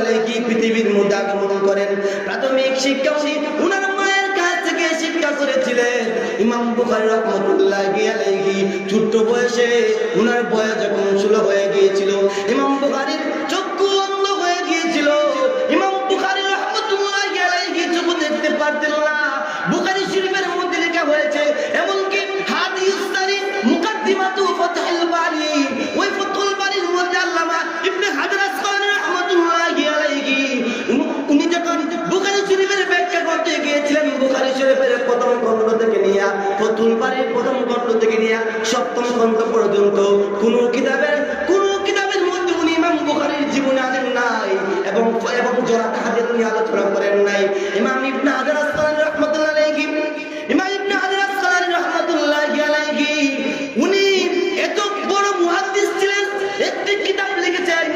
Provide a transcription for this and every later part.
আলাইহি পৃথিবীর মধ্যে আগমন করেন। প্রাথমিক শিক্ষা উনি উনার মায়ের কাছ থেকে শিক্ষা করেছিলেন। ইমাম বুখারী রহমতুল্লাহ আলাইহি ছোট্ট বয়সে উনার বয়স যখন ষোলো হয়ে গিয়েছিল, ইমাম বুখারীর চক্ষু অন্ধ হয়ে গিয়েছিল। ইমাম বুখারী রহমতুল্লাহ আলাইহি চোখ দেখতে পারতেন না। বুখারী শরীফের মধ্যে লেখা হয়েছে এবং জোড়া হাদিস নিয়ে আলোচনা করেন নাই। ইমাম ইবনে হাজার আসকালানি রাহমাতুল্লাহি আলাইহি, ইমাম ইবনে হাজার আসকালানি রাহমাতুল্লাহি আলাইহি, উনি এত বড় মুহাদ্দিস ছিলেন, একটি কিতাব লিখেছেন,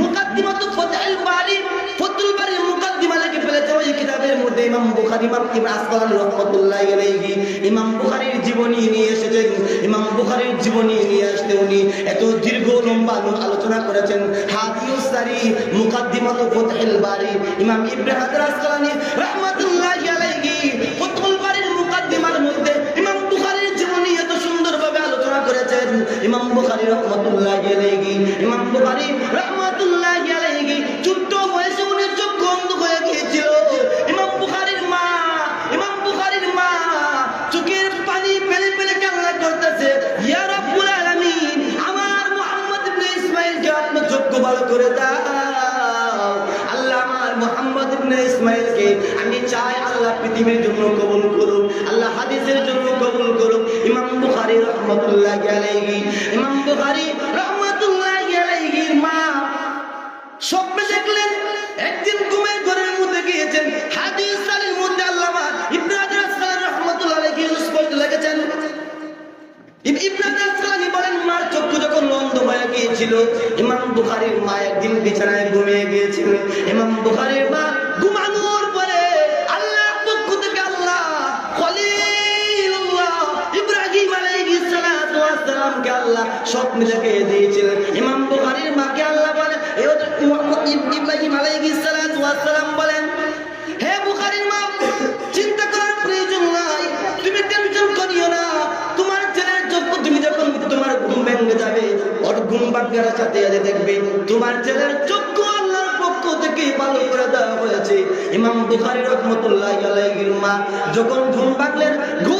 মুকাদ্দিমাতু ফাতহুল বারি ফাতহুল বারি মুকাদ্দিমা লিখে ফেলেছে ওই কিতাবের মধ্যে ইমাম বুখারী, ইমাম ইবনে আসকালানি রাহমাতুল্লাহি আলাইহি, ইমাম বুখারীর জীবনী নিয়ে এসেছেন। ইমাম বুখারীর জীবনী নিয়ে আসতে উনি এত দীর্ঘ লম্বা আলোচনা করেছেন। হাদিউস সারি, মুকাদ্দিমাতু ফাতহুল বারি, ইমাম ইবনে হাজার রাহমাতুল্লাহি আলাইহি ফাতহুল বারির মুকাদ্দিমার মধ্যে ইমাম বুখারীর জীবনী এত সুন্দরভাবে আলোচনা করেছেন। ইমাম বুখারী রাহমাতুল্লাহি আলাইহি, ইমাম বুখারী রাহমাতুল্লাহি পৃথিবীর জন্য কবুল করুন আল্লাহ হাদিসের জন্য কবুল করুন ইমাম বুখারী রাহমাতুল্লাহি আলাইহি, ইমাম বুখারী রাহমাতুল্লাহি আলাইহির মা স্বপ্নে দেখলেন, একদিন ঘুমের ঘরের মধ্যে গিয়েছেন, হাদিস আলীর মধ্যে আল্লামা ইবনে হাজার আসকালানি রাহমাতুল্লাহি আলাইহি স্পষ্ট লিখেছেন, ইব- ইবনে বলেন, মার চক্ষু যখন অন্ধ হয়ে গিয়েছিল, ইমাম বুখারীর মা একদিন বিছানায় সালামকে আল্লাহ স্বপ্নে দেখিয়ে দিয়েছিলেন। ইমাম বুখারীর মাকে আল্লাহ বলে ইব্রাহিম বলেন, হে মা, চিন্তা করার প্রয়োজন নাই, তুমি টেনশন করিও না, তোমার ছেলের চক্ষু তুমি যখন তোমার ঘুম ভেঙে যাবে, ওর ঘুম সাথে দেখবে, তোমার ছেলের আল্লাহর পক্ষ থেকে করে দেওয়া হয়েছে। ইমাম বুখারী রহমতুল্লাহ আলাইহির মা যখন ঘুম ভাঙলেন, ঘুম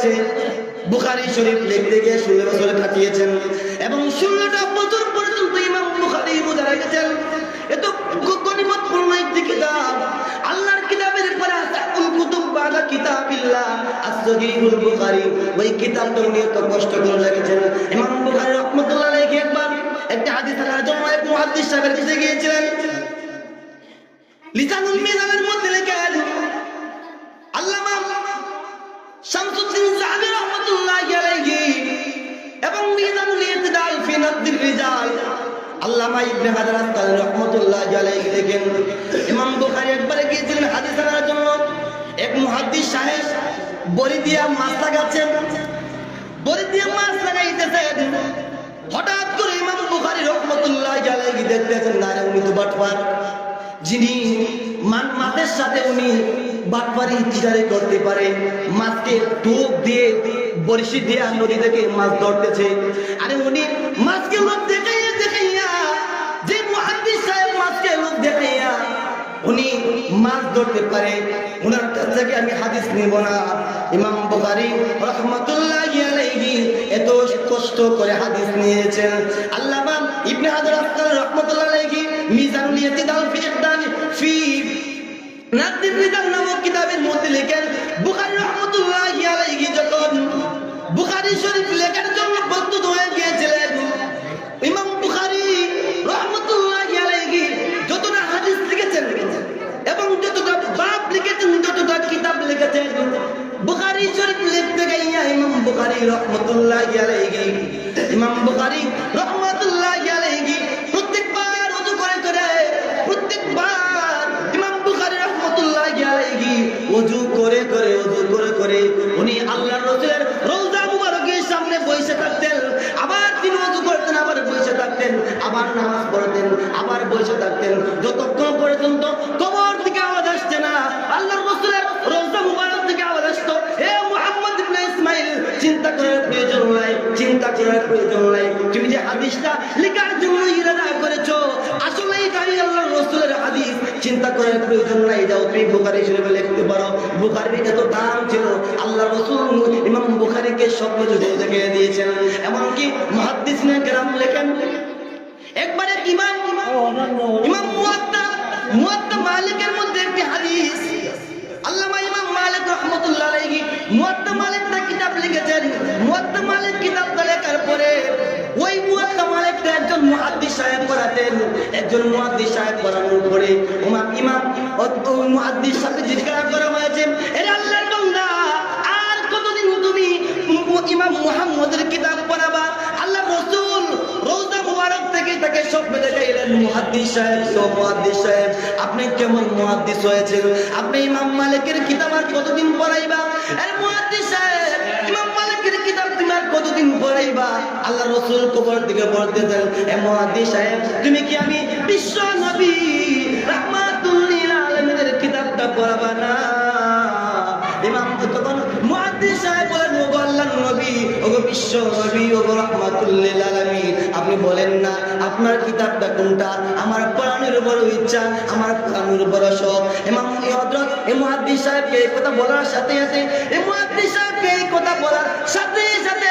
হয়েছে বুখারী শরীফ লিখতে গিয়ে ষোলো বছর কাটিয়েছেন এবং ষোলোটা বছর পর্যন্ত ইমাম বুখারী বোঝা রেখেছেন। এত গ- গনিমতপূর্ণ একটি কিতাব। আল্লাহর কিতাবের পরে আসাকুল একটা গিয়েছিলেন। শামসুদ্দিন সাহাবী রাহমাতুল্লাহি আলাইহি এবং মিজানুল ইতিদাল ফি নাদ্দির রিজাল। আল্লামা ইবনে হাজার আসকালানি রাহমাতুল্লাহি আলাইহি লেখেন ইমাম বুখারী একবারে গিয়েছিলেন হাদিস আনার জন্য। এক মুহাদ্দিস সাহেব বড়ি দিয়া মাছ লাগাচ্ছেন। বড়ি দিয়া মাছ লাগাইতেছেন। হঠাৎ করে ইমাম বুখারী রাহমাতুল্লাহি আলাইহি দেখতেছেন, না উনি তো বাটপার। যিনি মান সাথে উনি বাটপারি চিটারি করতে পারে, মাছকে টোপ দিয়ে, বড়শি দিয়ে নদী থেকে মাছ ধরতেছে। আরে উনি মাছকে লোক দেখাইয়া দেখাইয়া, যে মুহাদ্দিস সাহেব মাছকে লোক দেখাইয়া উনি মাছ ধরতে পারে। ওনার কাছ থেকে আমি হাদিস নিব না। ইমাম বুখারী রাহমাতুল্লাহি আলাইহি এত কষ্ট করে হাদিস নিয়েছেন। আল্লামা ইবনে হাজার আসকালানি রাহমাতুল্লাহি আলাইহি মিজানুল ইতিদাল ফি ইকদাল ফি নাদির রিজাল নামক কিতাবের মধ্যে লেখেন, বুখারী রহমাতুল্লাহি আলাইহি যখন বুখারী শরীফ লেখার জন্য প্রস্তুত হয়ে গিয়েছিলেন বুখারী রহমাতুল্লাহি আলাইহি। ইমাম বুখারী রহমাতুল্লাহি আলাইহি প্রত্যেকবার ওযু করে করে, প্রত্যেকবার ইমাম বুখারী রহমাতুল্লাহি আলাইহি ওযু করে করে ওযু করে করে উনি আল্লাহর রাসূলের রওজা মুবারকের সামনে বসে থাকতেন, আবার তিনি ওযু করতেন, আবার বসে থাকতেন, আবার নামাজ পড়তেন, আবার বসে থাকতেন। যতক্ষণ চিন্তা করার প্রয়োজন নাই তুমি যে হাদিসটা লেখার জন্য ইরাদা করেছ আসলে এটাই আল্লাহর রাসূলের হাদিস। চিন্তা করার প্রয়োজন নাই, যাও তুমি বুখারী শরীফে লিখতে পারো। বুখারীর এত দাম ছিল আল্লাহ রাসূল ইমাম বুখারীকে সব কিছু দেখিয়ে দিয়েছেন। এমনকি মুহাদ্দিসিনে কেরাম লেখেন। একবারে ইমাম ইমাম মুয়াত্তা মুয়াত্তা মালিকের মধ্যে একটি হাদিস। আল্লামা ইমাম মালিক রহমতুল্লাহ আলাইহি, মুয়াত্তা মালিক একজন মুহাদ্দিস সাহেব পড়ানোর পরে ইমাম ইমাম ওই মুহাদ্দিস সাহেব জিজ্ঞাসা করা হয়েছে এর আল্লাহর বান্দা, আর কতদিন তুমি ইমাম মুহাম্মদের কিতাব পড়াবা? আল্লাহ রসুল রোজা মুবারক থেকে তাকে স্বপ্নে দেখাইলেন মুহাদ্দিস সাহেব তো মুহাদ্দিস সাহেব, আপনি কেমন মুহাদ্দিস হয়েছেন? আপনি ইমাম মালিকের কিতাব আর কতদিন পড়াইবা? পড়াইবা আল্লাহ রসুল কবর দিকে বলতেছেন এ মুহাদ্দিস সাহেব, তুমি কি আমি বিশ্ব নবী? রাহমাতুল্লিল কিতাবটা পড়াবা না? আপনি বলেন না, আপনার কিতাবটা কোনটা? আমার পড়ানোর বড় ইচ্ছা আমার পড়ানোর বড় শখ সাহেবকে এই কথা বলার সাথে সাথে এই সাহেবকে এই কথা বলার সাথে সাথে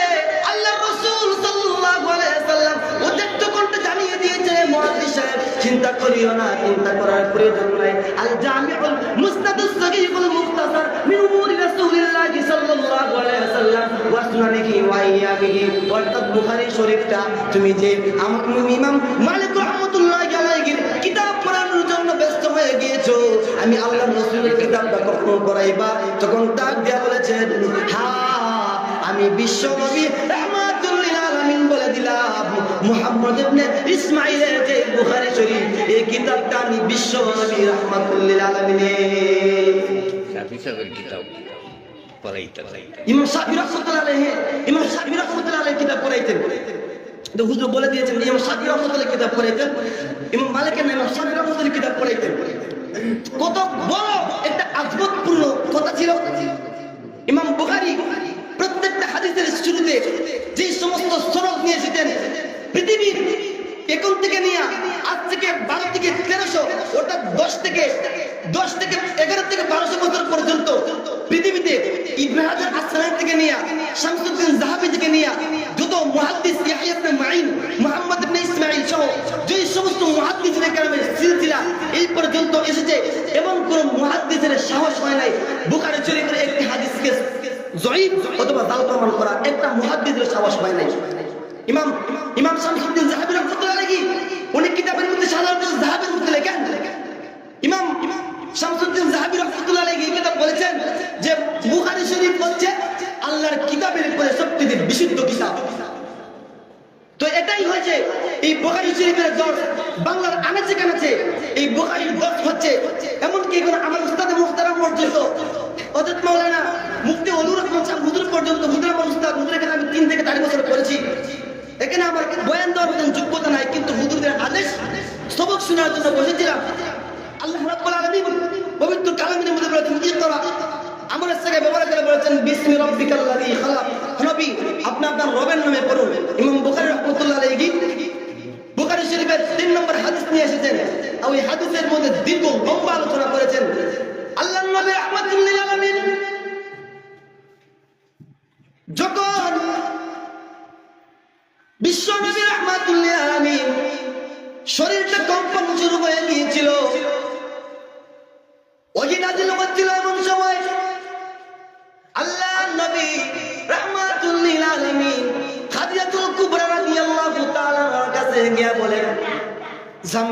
সাহেব, চিন্তা করিও না, চিন্তা করার প্রয়োজন নাই। আল জামিউল মুস্তাদুস সগীহুল মুখতাসার মিন উমুরি রাসূলিল্লাহ সাল্লাল্লাহু আলাইহি ওয়াসাল্লাম ওয়া সুনানিহি ওয়া ইয়ামিহি। অর্থাৎ বুখারী শরীফটা তুমি যে আমার ইমাম মালিক রাহমাতুল্লাহি আলাইহি কিতাব পড়ানোর জন্য ব্যস্ত হয়ে গিয়েছো, আমি আল্লাহর রাসূলের কিতাবটা কখন পড়াইবা? তখন ডাক দিয়া বলেছেন হ্যাঁ আমি বিশ্ব নবী রাহমাতুল্লিল আলামিন বলে দিলাম, মুহাম্মদ ইবনে ইসমাঈলের বুখারী শরীফ এই কিতাবটা আমি বিশ্ব নবী রাহমাতুল্লিল কিতাব পড়াইতে ইমাম শাফি রহমতুল্লাহ আলাইহি ইমাম শাফি রহমতুল্লাহ আলাইহি কিতাব পড়াইতেন। তো হুজুর বলে দিয়েছেন ইমাম শাফি রহমতুল্লাহ কিতাব পড়াইতেন। ইমাম মালিকের নাম ইমাম রহমতুল্লাহ কিতাব পড়াইতেন। কত বড় একটা আজবতপূর্ণ কথা ছিল ইমাম বুখারী প্রত্যেকটা হাদিসের শুরুতে যে সমস্ত সনদ নিয়ে এসেছেন পৃথিবীর এখন থেকে নিয়ে আজ থেকে বারো থেকে তেরোশো অর্থাৎ দশ থেকে দশ থেকে এগারো থেকে বারোশো বছর পর্যন্ত পৃথিবীতে ইবনে হাজার আসসালাম থেকে নিয়ে শামসুদ্দিন জাহাবি থেকে নিয়ে যত মুহাদ্দিস Yahya ibn Ma'in Muhammad ibn Ismail সহ যে সমস্ত মুহাদ্দিসের কারণে সিলসিলা এই পর্যন্ত এসেছে এবং কোন মুহাদ্দিসের সাহস হয় নাই। বুকারে চুরি করে একটি হাদিসকে জয়ীব অথবা দাও প্রমাণ করা একটা মুহাদ্দিদের সাহস হয় নাই। ইমাম ইমাম শামসুদ্দিন জাহাবি রহমাতুল্লাহ উনি কিতাবের মধ্যে সাধারণত এটাই হয়েছে। এই বুখারী শরীফের দর্শ, বাংলার আনাচে কানাচে এই বুখারীর দর্শ হচ্ছে, এমনকি এখন আমার উস্তাদ মুখতারাম পর্যন্ত অজত মাওলানা মুফতি অলুর রহমান সাহেব হুজুর পর্যন্ত হুজুর আমার উস্তাদ হুজুর এখানে আমি তিন থেকে চার বছর করেছি এখানে আমার বয়ান দেওয়ার মতন যোগ্যতা নাই, কিন্তু হুজুরদের আদেশ, সবক শোনার জন্য বসেছিলাম। আল্লাহ রাব্বুল আলামিন পবিত্র কালামের মধ্যে বলেছেন ইকরা আমার সাথে ব্যবহার করে বলেছেন, বিসমি রাব্বিকাল্লাযী খালাক। নবী আপনি আপনার রবের নামে পড়ুন। ওই হাদিসের মধ্যে দীর্ঘ লম্বা আলোচনা করেছেন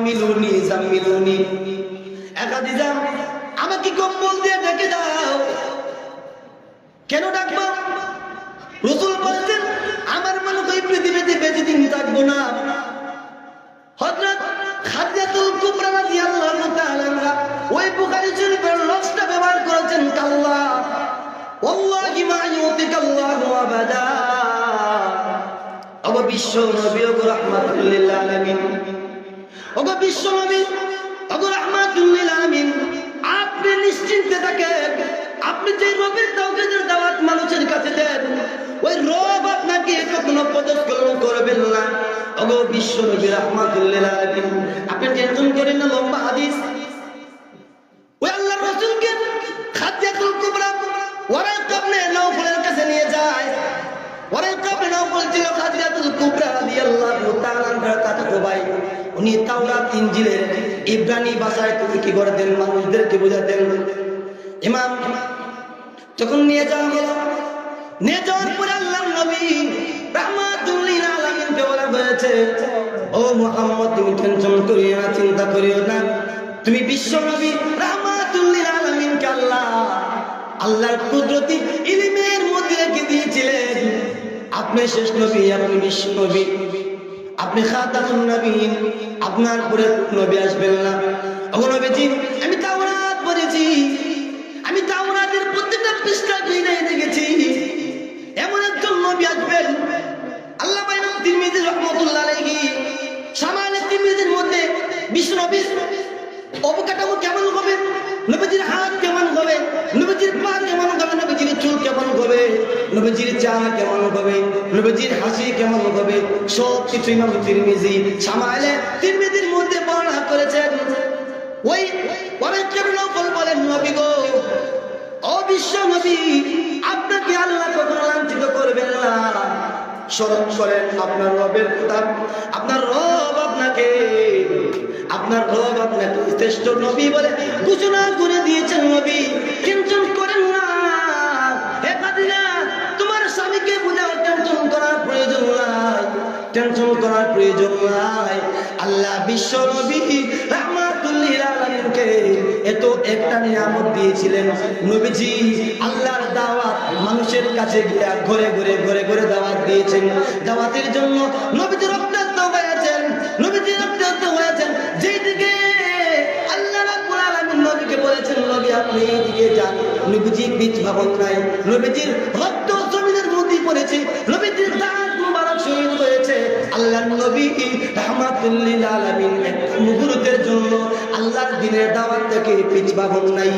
জাম্মিলুনি জাম্মিলুনি একাদিজা আমাকে কম্বল দিয়ে ডেকে দাও। কেন ডাকবো? রসুল বলছেন, আমার মনে হয় পৃথিবীতে বেশি দিন থাকব না। হযরত খাদিজাতুল কুবরা রাদিয়াল্লাহু তাআলা ওই বুখারী শরীফের লফজটা ব্যবহার করেছেন, কাল্লা। ওয়াল্লাহি মা ইউতিকাল্লাহু আবাদা। বিশ্ব নবী রাহমাতুল লিল আলামিন। ওগো বিশ্ব নবী ওগো রাহমাতুল লিল আলামিন, আপনি নিশ্চিন্তে থাকেন। আপনি যে রবের তাওহীদের দাওয়াত মানুষের কাছে দেন, ওই রব আপনাকে কখনো পদস্খলন করবেন না। ওগো বিশ্ব নবী রাহমাতুল লিল আলামিন, আপনি টেনশন করেন না লম্বা হাদিস? ওই আল্লাহর রাসূলকে খাদিজাতুল কুবরা নওফলের কাছে নিয়ে যায়। ভাই। উনি তুমি কি করতেন, মানুষদেরকে বোঝাতেন। যখন হয়েছে, ও তুমি চিন্তা করিও না। তুমি বিশ্ব নবী, রাহমাতুল লিল আলামিনকে আল্লাহ, আল্লাহর কুদরতি ইলমের মধ্যে রেখে দিয়েছিলেন। আপনি শেষ নবী, আপনি বিশ্ব নবী। আপনি খাতামুন নবীন আপনার পরে নবী আসবেন না। ও নবীজি, আমি তাওরাত পড়েছি। আমি তাওরাতের প্রত্যেকটা পৃষ্ঠা ঘিরে দেখেছি। এমন একজন নবী আসবেন আল্লাহ বাইনাম তিরমিজি রহমতুল্লাহ আলাইহি সামানের তিরমিজির মধ্যে বিশ্ব নবী অবকাঠামো কেমন হবে, নবীজির হাত কেমন হবে, নবীজির নবীজির চেহারা কেমন হবে? নবীজির হাসি কেমন হবে? সব কিছু ইমাম তিরমিজি সামাইলে তিরমিজির মধ্যে বর্ণনা করেছেন। ওই অনেক কেমন বলেন, নবী গো ও বিশ্ব নবী, আপনাকে আল্লাহ কখনো লাঞ্ছিত করবেন না। স্মরণ করেন, আপনার রবের কথা, আপনার রব আপনাকে, আপনার রব আপনাকে শ্রেষ্ঠ নবী বলে ঘোষণা করে দিয়েছেন নবী। টেনশন করেন না টেনশন করার প্রয়োজন নাই। আল্লাহ বিশ্ব নবী রাহমাতুল্লিল আলামিনকে এত একটা নিয়ামত দিয়েছিলেন। নবীজি আল্লাহর দাওয়াত মানুষের কাছে গিয়ে ঘরে ঘরে ঘরে ঘরে দাওয়াত দিয়েছেন। দাওয়াতের জন্য নবীজি রক্তাক্ত হয়েছেন। নবীজি রক্তাক্ত হয়েছেন। যেই দিকে আল্লাহ রাব্বুল আলামিন নবীকে বলেছেন, নবী, আপনি এইদিকে যান। নবীজি বীজ ভাবন নাই। নবীজির রক্ত মুহূর্তের জন্য আল্লাহর দিনের দাওয়াত থেকে পিছ ভাবন নাই।